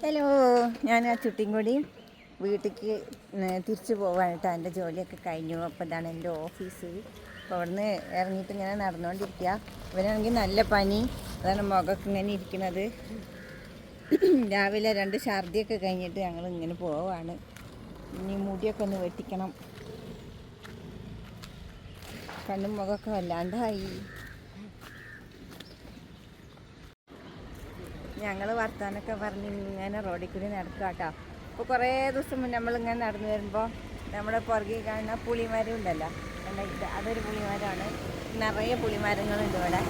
Hello ഞാൻ ആ ചുട്ടിൻകൊടിയും വീട്ടിലേക്ക് തിരിച്ചു പോകാനായിട്ടാണ് എന്റെ ജോലിയൊക്കെ കഴിഞ്ഞു. അപ്പോൾ ഇതാണ് എന്റെ ഓഫീസ്. അപ്പോൾ അവിടുന്ന് ഇറങ്ങിയിട്ട് ഇങ്ങനെ നടന്നുകൊണ്ടിരിക്കുക ഇവനാണെങ്കിൽ നല്ല പനി. അതാണ് മുഖമൊക്കെ ഇങ്ങനെ ഇരിക്കുന്നത് രാവിലെ രണ്ട് ഛർദിയൊക്കെ കഴിഞ്ഞിട്ട് ഞങ്ങൾ ഇങ്ങനെ പോവാണ്. ഇനി മുടിയൊക്കെ ഒന്ന് വെട്ടിക്കണം. കണ്ണും മുഖമൊക്കെ വല്ലാണ്ടായി. ഞങ്ങൾ വർത്താനൊക്കെ പറഞ്ഞ് ഇങ്ങനെ റോഡിൽ കൂടി നടക്കുക കേട്ടോ അപ്പോൾ കുറേ ദിവസം മുന്നേ നമ്മളിങ്ങനെ നടന്നു വരുമ്പോൾ നമ്മുടെ പുറകിൽ കാണുന്ന പുളിമരം ഉണ്ടല്ലോ. അതൊരു പുളിമരമാണ് നിറയെ പുളിമരങ്ങളുണ്ട് ഇവിടെ.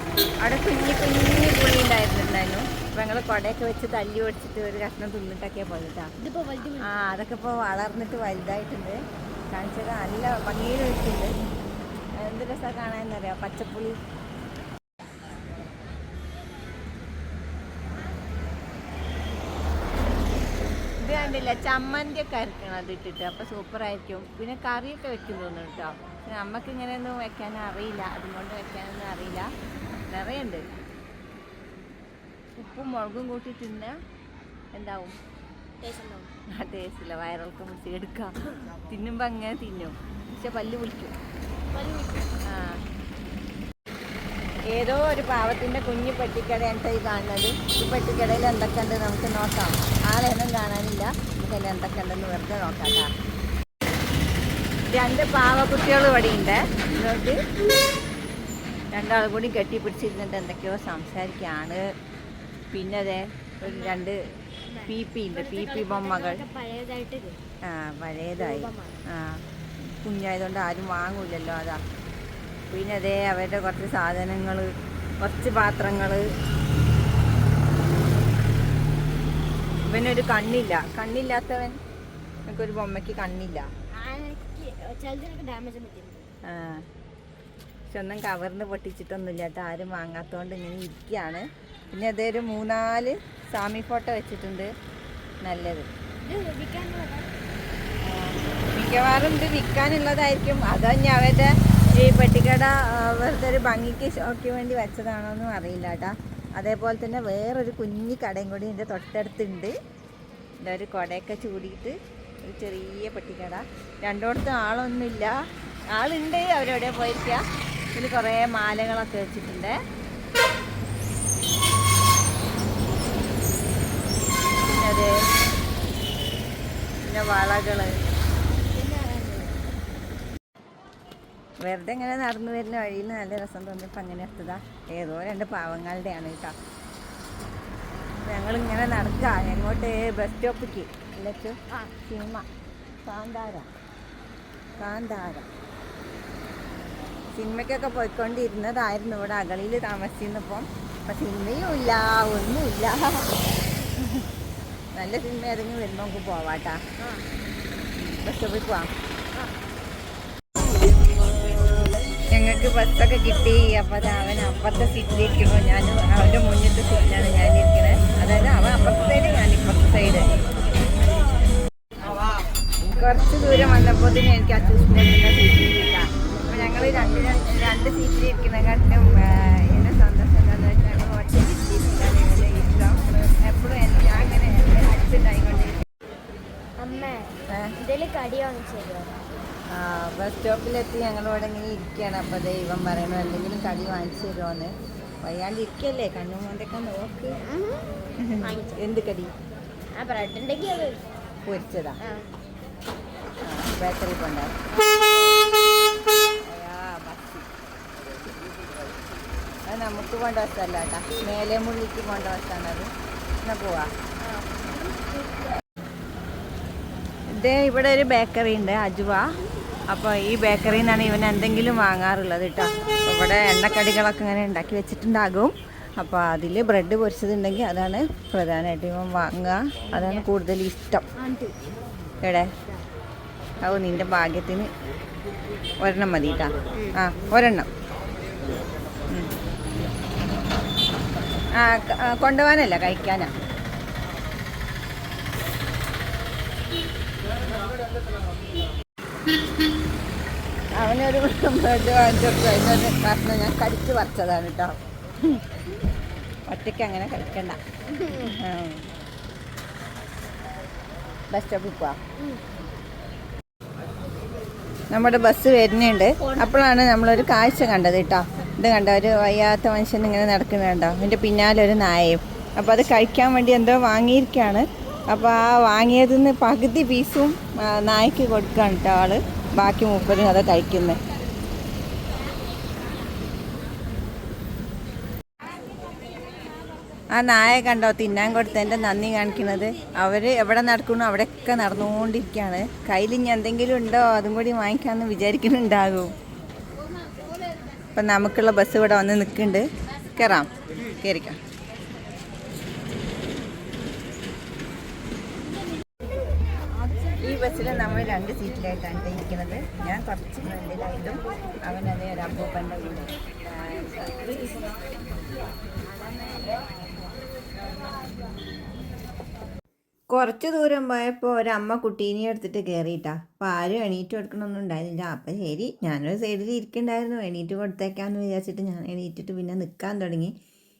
അവിടെ കുഞ്ഞി കുഞ്ഞി പുളി ഉണ്ടായിരുന്നുണ്ടായിരുന്നു അപ്പോൾ ഞങ്ങൾ കുടയൊക്കെ വെച്ച് തല്ലി ഒടിച്ചിട്ട് ഒരു കഷ്ണം തിന്നിട്ടൊക്കെ പോയിട്ടാ ആ അതൊക്കെ ഇപ്പോൾ വളർന്നിട്ട് വലുതായിട്ടുണ്ട്. കാണിച്ചത് നല്ല ഭംഗിയിൽ വെച്ചിട്ടുണ്ട് എന്ത് രസമാണ് കാണാൻ എന്നറിയാം പച്ചപ്പുളി. ഇത് കണ്ടില്ല ചമ്മന്തി ഒക്കെ അരക്കണം അത് ഇട്ടിട്ട് അപ്പൊ സൂപ്പർ ആയിരിക്കും. പിന്നെ കറിയൊക്കെ വെക്കും തോന്നുന്നു കേട്ടോ. പിന്നെ നമുക്ക് ഇങ്ങനെയൊന്നും വെക്കാൻ അറിയില്ല. അതുകൊണ്ട് വെക്കാനൊന്നും അറിയില്ല. നിറയുണ്ട്. ഉപ്പും മുളകും കൂട്ടി തിന്ന എന്താവും? ആ ടേസ്റ്റില്ല വയറിളക്കം പിടിച്ച് എടുക്കാം. തിന്നുമ്പോൾ അങ്ങനെ തിന്നും. പക്ഷെ പല്ല് വിളിക്കും. ആ. ഏതോ ഒരു പാവത്തിന്റെ കുഞ്ഞു പെട്ടിക്കടയാണ് ഈ കാണുന്നത്. ഈ പെട്ടിക്കടയിൽ എന്തൊക്കെ ഉണ്ട് നമുക്ക് നോക്കാം. ആളെയൊന്നും കാണാനില്ല. നമുക്ക് അതിൽ എന്തൊക്കെ ഉണ്ടെന്ന് വെറുതെ നോക്കാം രണ്ട് പാവക്കുട്ടികൾ ഇവിടെ ഉണ്ട് എന്നിട്ട് രണ്ടാളും കൂടി കെട്ടിപ്പിടിച്ചിരുന്നിട്ട് എന്തൊക്കെയോ സംസാരിക്കാണ്. പിന്നെ അതെ ഒരു രണ്ട് പി പി ഉണ്ട്. പി പി ബൊമ്മകൾ. ആ പഴയതായി. ആ കുഞ്ഞായതുകൊണ്ട് ആരും വാങ്ങൂലല്ലോ അതാ. പിന്നെ അതേ അവരുടെ കുറച്ച് സാധനങ്ങൾ കുറച്ച് പാത്രങ്ങൾ ഇവനൊരു കണ്ണില്ല. കണ്ണില്ലാത്തവൻ എനിക്കൊരു ബൊമ്മയ്ക്ക് കണ്ണില്ല. സ്വന്തം കവർന്ന് പൊട്ടിച്ചിട്ടൊന്നുമില്ല. കേട്ടോ ആരും വാങ്ങാത്തതുകൊണ്ട് ഇങ്ങനെ ഇരിക്കുകയാണ് പിന്നെ അതേ ഒരു മൂന്നാൽ സ്വാമി ഫോട്ടോ വെച്ചിട്ടുണ്ട്. നല്ലത്. മിക്കവാറും ഇത് വിൽക്കാനുള്ളതായിരിക്കും. അതോ ഇനി അവരുടെ ഈ പെട്ടിക്കട വെറുതെ ഒരു ഭംഗിക്ക് ഷോക്ക് വേണ്ടി വെച്ചതാണോ എന്നും അറിയില്ല കേട്ടാ അതേപോലെ തന്നെ വേറൊരു കുഞ്ഞി കടയും കൂടി എന്റെ തൊട്ടടുത്തുണ്ട്. എന്റെ ഒരു കുടയൊക്കെ ചൂടിയിട്ട് ഒരു ചെറിയ പെട്ടിക്കട. രണ്ടോടത്തും ആളൊന്നുമില്ല. ആളുണ്ട് അവരെവിടെ പോയിരിക്കുക ഇതിൽ കുറേ മാലകളൊക്കെ വെച്ചിട്ടുണ്ട്. പിന്നെ വളകൾ പിന്നെ വെറുതെ ഇങ്ങനെ നടന്നു വരുന്ന വഴിയിൽ നല്ല രസം തോന്നിയപ്പോൾ അങ്ങനെ എടുത്തതാ. ഏതോ രണ്ട് പാവങ്ങളുടെയാണ് കേട്ടോ. ഞങ്ങളിങ്ങനെ നടക്കുക എങ്ങോട്ട് ബസ് സ്റ്റോപ്പിക്ക് അല്ലച്ചു? ആ. സിനിമ. കാന്താര. കാന്താര. സിനിമയ്ക്കൊക്കെ പോയിക്കൊണ്ടിരുന്നതായിരുന്നു. ഇവിടെ അകളിയിൽ താമസിച്ചിരുന്നപ്പം. അപ്പം സിനിമയും ഇല്ല ഒന്നുമില്ല. നല്ല സിനിമ ഏതെങ്കിലും വരുമ്പോൾ നമുക്ക് പോവാട്ടാ. ബസ് സ്റ്റോപ്പിൽ പോവാം. ഞങ്ങൾക്ക് ബസ്സൊക്കെ കിട്ടി. അപ്പോൾ അത് അവൻ അപ്പുറത്തെ സീറ്റിലിരിക്കുമ്പോൾ ഞാൻ അവന്റെ മുന്നിട്ട് സീറ്റിലാണ് ഞാൻ ഇരിക്കുന്നത് അതായത് അവൻ അപ്പുറത്തെ സൈഡ് ഞാൻ ഇപ്പുറത്തെ സൈഡ് കുറച്ച് ദൂരം വന്നപ്പോൾ എനിക്ക് ആ ചൂസിന്റെ കിട്ടാം അപ്പോൾ ഞങ്ങൾ രണ്ട് രണ്ട് സീറ്റിലിരിക്കുന്ന സീറ്റിലിരിക്കുന്നതിനെക്കാട്ടിലും എന്നെ സന്തോഷം എന്താണെന്ന് വെച്ചാൽ ഞങ്ങൾ ഒറ്റ ഇവന്റെ ഇഷ്ടം എപ്പോഴും എനിക്ക് അങ്ങനെ അടുത്തുണ്ടായിക്കൊണ്ടിരിക്കും അമ്മ എന്തേലും കടി വാങ്ങിച്ചു തരുമോ ബസ് സ്റ്റോപ്പിലെത്തി ഞങ്ങളിവിടെ ഇങ്ങനെ ഇരിക്കുകയാണ്. അപ്പോൾ ദൈവം പറയണു എന്തെങ്കിലും കടി വാങ്ങിച്ചു തരുമോന്ന് വയ്യാണ്ട് ഇരിക്കല്ലേ കണ്ണും കൊണ്ടൊക്കെ നോക്ക്. എന്ത് കടി? പൊരിച്ചതാ. ബേക്കറി കൊണ്ട? അത് നമുക്ക് കൊണ്ടുവച്ചല്ല കേട്ടാ. മേലെ മുള്ളിക്ക് കൊണ്ടുവച്ചാണത് എന്നാ പോവാ. ഇത് ഇവിടെ ഒരു ബേക്കറി ഉണ്ട് അജുവ. അപ്പോൾ ഈ ബേക്കറിയിൽ നിന്നാണ് ഇവൻ എന്തെങ്കിലും വാങ്ങാറുള്ളത് കേട്ടോ ഇവിടെ എണ്ണക്കടികളൊക്കെ ഇങ്ങനെ ഉണ്ടാക്കി വെച്ചിട്ടുണ്ടാകും. അപ്പോൾ അതിൽ ബ്രെഡ് പൊരിച്ചതുണ്ടെങ്കിൽ അതാണ് പ്രധാനമായിട്ട് ഇവൻ വാങ്ങുക. അതാണ് കൂടുതൽ ഇഷ്ടം. എവിടെ ഓ നിന്റെ ഭാഗ്യത്തിന് ഒരെണ്ണം മതി കേട്ടാ ആ ഒരെണ്ണം. ആ, കൊണ്ടുപോകാനല്ല കഴിക്കാനാ. അവനൊരു ബ്രെഡ് വാങ്ങിച്ചു അതിന്റെ കഷ്ണം ഞാൻ കടിച്ച് പറിച്ചതാണ് കേട്ടോ. ഒറ്റയ്ക്ക് അങ്ങനെ കഴിക്കണ്ട. ബസ് സ്റ്റോപ്പിൽ പോവാം. നമ്മുടെ ബസ് വരുന്നുണ്ട്. അപ്പോഴാണ് നമ്മളൊരു കാഴ്ച കണ്ടത് കേട്ടോ. ഇത് കണ്ടോ ഒരു വയ്യാത്ത മനുഷ്യൻ ഇങ്ങനെ നടക്കുന്നുണ്ടോ? അതിന്റെ പിന്നാലെ ഒരു നായയും. അപ്പോൾ അത് കഴിക്കാൻ വേണ്ടി എന്തോ വാങ്ങിയിരിക്കുകയാണ്. അപ്പോൾ ആ വാങ്ങിയതിൽ നിന്ന് പകുതി പീസും നായ്ക്ക് കൊടുക്കുകയാണ് കേട്ടോ ആൾ. ബാക്കി മുപ്പതും അത് കഴിക്കുന്നത് ആ നായ കണ്ടോ തിന്നാൻ കൊടുത്തതിന്റെ നന്ദി കാണിക്കുന്നത്. അവർ എവിടെ നടക്കണോ അവിടെയൊക്കെ നടന്നുകൊണ്ടിരിക്കുകയാണ് കയ്യിൽ ഇനി എന്തെങ്കിലും ഉണ്ടോ അതും കൂടി വാങ്ങിക്കാമെന്ന് വിചാരിക്കുന്നുണ്ടാകും. അപ്പം നമുക്കുള്ള ബസ് ഇവിടെ വന്ന് നിൽക്കുന്നുണ്ട്. കയറാം കയറിക്കാം ഈ ബസ്സിൽ നമ്മൾ രണ്ട് സീറ്റിലായിട്ടാണ് ട്ടോ ഇരിക്കുന്നത്. ഞാൻ കുറച്ച് ഫ്രണ്ടിലായിട്ടും അവനത് ഒരു അപ്പൂപ്പന്റെ കൂടെ. കുറച്ച് ദൂരം പോയപ്പോൾ ഒരമ്മ കുട്ടീനെ എടുത്തിട്ട് കയറിയിട്ടാ അപ്പോൾ ആരും എണീറ്റ് കൊടുക്കണമൊന്നും ഉണ്ടായിരുന്നില്ല. അപ്പം ശരി ഞാനൊരു സൈഡിൽ ഇരിക്കണ്ടായിരുന്നു. എണീറ്റ് കൊടുത്തേക്കാന്ന് വിചാരിച്ചിട്ട് ഞാൻ എണീറ്റിട്ട് പിന്നെ നിൽക്കാൻ തുടങ്ങി.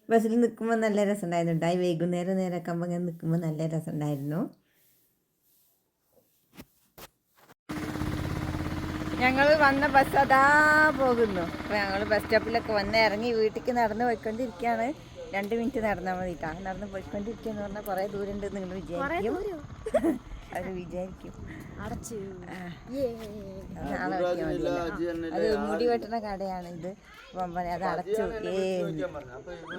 ബസ്സിൽ നിൽക്കുമ്പോൾ നല്ല രസമുണ്ടായിരുന്നു ഉണ്ടായി വൈകുന്നേരം നേരമൊക്കെ ആകുമ്പോൾ ഇങ്ങനെ നിൽക്കുമ്പോൾ നല്ല രസമുണ്ടായിരുന്നു. ഞങ്ങൾ വന്ന ബസ് അതാ പോകുന്നു. അപ്പോൾ ഞങ്ങൾ ബസ് സ്റ്റോപ്പിലൊക്കെ വന്ന് ഇറങ്ങി വീട്ടിലേക്ക് നടന്ന് പോയിക്കൊണ്ടിരിക്കുകയാണ് രണ്ട് മിനിറ്റ് നടന്നാൽ മതി കേട്ടോ നടന്ന് പോയിക്കൊണ്ടിരിക്കുകയെന്ന് പറഞ്ഞാൽ കുറേ ദൂരം ഉണ്ട് നിങ്ങൾ വിചാരിക്കും. അത് വിചാരിക്കും. അത് മുടി വെട്ടണ കടയാണ് ഇത്. പറയാം അത് അടച്ചു. ഏ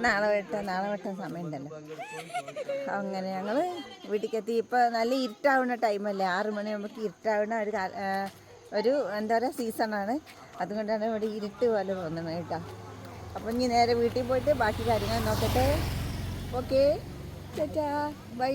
നാളെ വെട്ടാൻ നാളെ വെട്ടാൻ സമയമുണ്ടല്ലോ. അങ്ങനെ ഞങ്ങൾ വീട്ടിലെത്തി ഇപ്പം നല്ല ഇരുട്ടാവുന്ന ടൈമല്ലേ ആറ് മണിയാകുമ്പോൾ ഇരുട്ടാവുന്ന ഒരു ഒരു എന്താ പറയുക സീസണാണ്. അതുകൊണ്ടാണ് ഇവിടെ ഇരുട്ട് പോലെ തോന്നുന്നത് കേട്ടോ. അപ്പം ഇനി നേരെ വീട്ടിൽ പോയിട്ട് ബാക്കി കാര്യങ്ങൾ നോക്കട്ടെ. Okay ചേച്ചാ by